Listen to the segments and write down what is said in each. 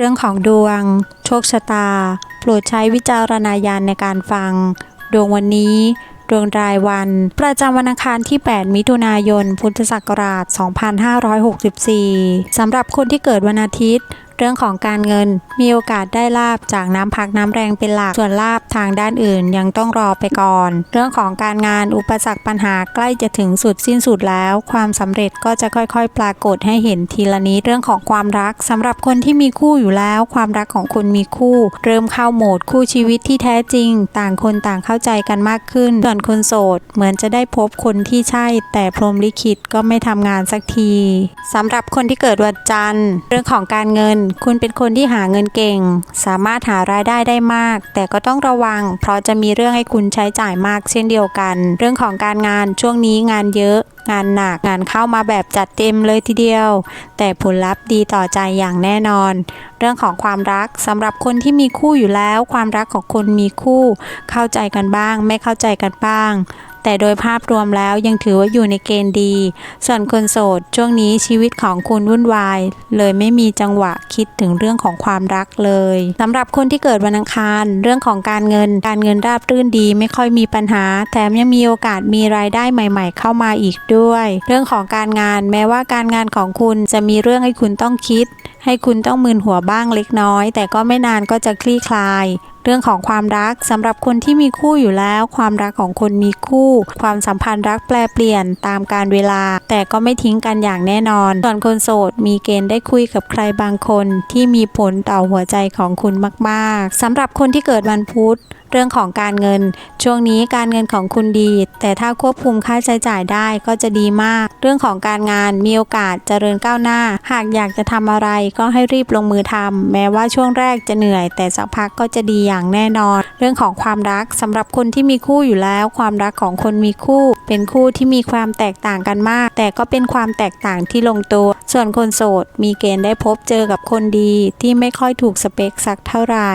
เรื่องของดวง โชคชะตา โปรดใช้วิจารณญาณในการฟัง ดวงวันนี้ ดวงรายวัน ประจำวันอังคารที่ 8 มิถุนายน พุทธศักราช 2564 สำหรับคนที่เกิดวันอาทิตย์ เรื่องของการเงิน มีโอกาสได้ลาบจากน้ำพักน้ำแรงเป็นหลัก ส่วนลาบทางด้านอื่นยังต้องรอไปก่อน เรื่องของการงานอุปสรรคปัญหาใกล้จะถึงสุดสิ้นสุดแล้ว ความสำเร็จก็จะค่อยๆ ปรากฏให้เห็นทีละนิดเรื่องของความรักสำหรับคนที่มีคู่อยู่แล้ว ความรักของคุณมีคู่ เริ่มเข้าโหมดคู่ชีวิตที่แท้จริง ต่างคนต่างเข้าใจกันมากขึ้นส่วนคนโสด เหมือนจะได้พบคนที่ใช่ แต่พรหมลิขิตก็ไม่ทำงานสักทีสำหรับคนที่เกิดวันจันทร์ เรื่องของการเงินคุณเป็นคนที่หาเงินเก่ง สามารถหารายได้ได้มาก แต่ก็ต้องระวัง เพราะจะมีเรื่องให้คุณใช้จ่ายมากเช่นเดียวกัน เรื่องของการงานช่วงนี้งานเยอะ งานหนักงานเข้ามาแบบจัดเต็มเลยทีเดียว แต่ผลลัพธ์ดีต่อใจอย่างแน่นอน เรื่องของความรักสำหรับคนที่มีคู่อยู่แล้ว ความรักของคนมีคู่ เข้าใจกันบ้าง ไม่เข้าใจกันบ้าง แต่โดยภาพรวมแล้วยังถือว่าอยู่ในเกณฑ์ดี ส่วนคนโสด ช่วงนี้ชีวิตของคุณวุ่นวาย เลยไม่มีจังหวะคิดถึงเรื่องของความรักเลยสำหรับคนที่เกิดวันอังคาร เรื่องของการเงิน การเงินราบรื่นดี ไม่ค่อยมีปัญหา แถมยังมีโอกาสมีรายได้ใหม่ ๆ เข้ามาอีกด้วย เรื่องของการงานแม้ว่าการงานของคุณจะมีเรื่องให้คุณต้องคิด ให้คุณต้องมึนหัวบ้างเล็กน้อย แต่ก็ไม่นานก็จะคลี่คลาย รื่องของความรักสำหรับคนที่มีคู่อยู่แล้ว ความรักของคนมีคู่ ความสัมพันธ์รักแปลเปลี่ยนตามการเวลา แต่ก็ไม่ทิ้งกันอย่างแน่นอน ส่วนคนโสดมีเกณฑ์ได้คุยกับใครบางคนที่มีผลต่อหัวใจของคุณมาก ๆสำหรับคนที่เกิดวันพุธเรื่องของการเงิน ช่วงนี้การเงินของคุณดี แต่ถ้าควบคุมค่าใช้จ่ายได้ก็จะดีมาก เรื่องของการงานมีโอกาสเจริญก้าวหน้า หากอยากจะทำอะไรก็ให้รีบลงมือทำแม้ว่าช่วงแรกจะเหนื่อย แต่สักพักก็จะดีอย่างแน่นอน เรื่องของความรักสำหรับคนที่มีคู่อยู่แล้ว ความรักของคนมีคู่ เป็นคู่ที่มีความแตกต่างกันมาก แต่ก็เป็นความแตกต่างที่ลงตัว ส่วนคนโสดมีเกณฑ์ได้พบเจอกับคนดี ที่ไม่ค่อยถูกสเปคสักเท่าไหร่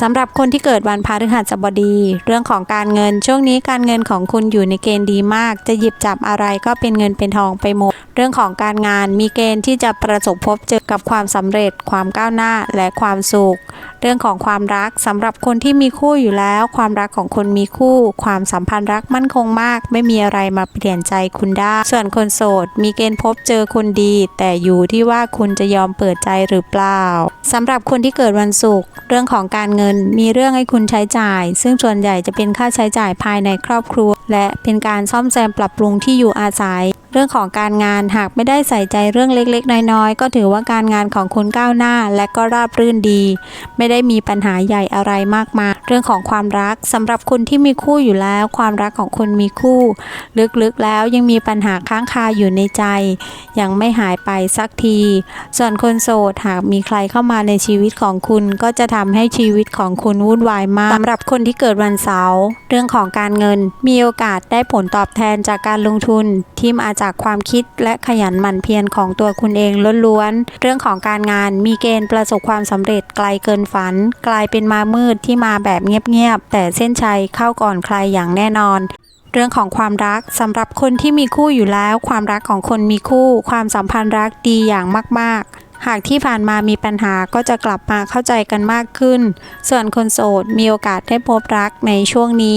สำหรับคนที่เกิดวันพฤหัสบดี เรื่องของการเงินช่วงนี้การเงินของคุณอยู่ในเกณฑ์ดีมาก จะหยิบจับอะไรก็เป็นเงินเป็นทองไปหมด เรื่องของการงานมีเกณฑ์ที่จะประสบพบเจอกับความสำเร็จ ความก้าวหน้าและความสุข เรื่องของความรักสำหรับคนที่มีคู่อยู่แล้ว ความรักของคนมีคู่ ความสัมพันธ์รักมั่นคงมาก ไม่มีอะไรมาเปลี่ยนใจคุณได้ ส่วนคนโสด มีเกณฑ์พบเจอคนดี แต่อยู่ที่ว่าคุณจะยอมเปิดใจหรือเปล่าสำหรับคนที่เกิดวันศุกร์เรื่องของการเงินมีเรื่องให้คุณใช้จ่าย ซึ่งส่วนใหญ่จะเป็นค่าใช้จ่ายภายในครอบครัว และเป็นการซ่อมแซมปรับปรุงที่อยู่อาศัย รื่องของการงานหากไม่ได้ใส่ใจเรื่องเล็กๆ น้อยๆ ก็ถือว่าการงานของคุณก้าวหน้าและก็ราบรื่นดี ไม่ได้มีปัญหาใหญ่อะไรมากมายเรื่องของความรักสำหรับคนที่มีคู่อยู่แล้ว ความรักของคนมีคู่ ลึกๆแล้วยังมีปัญหาค้างคาอยู่ในใจ ยังไม่หายไปสักที ส่วนคนโสดหากมีใครเข้ามาในชีวิตของคุณก็จะทำให้ชีวิตของคุณวุ่นวายมากสำหรับคนที่เกิดวันเสาร์เรื่องของการเงินมีโอกาสได้ผลตอบแทนจากการลงทุนที่มาจากความคิดและขยันหมั่นเพียรของตัวคุณเองล้วนๆ เรื่องของการงานมีเกณฑ์ประสบความสำเร็จไกลเกินฝัน กลายเป็นมามืดที่มาแบบเงียบๆ แต่เส้นชัยเข้าก่อนใครอย่างแน่นอนเรื่องของความรักสำหรับคนที่มีคู่อยู่แล้ว ความรักของคนมีคู่ ความสัมพันธ์รักดีอย่างมาก ๆ หากที่ผ่านมามีปัญหาก็จะกลับมาเข้าใจกันมากขึ้น ส่วนคนโสดมีโอกาสได้พบรักในช่วงนี้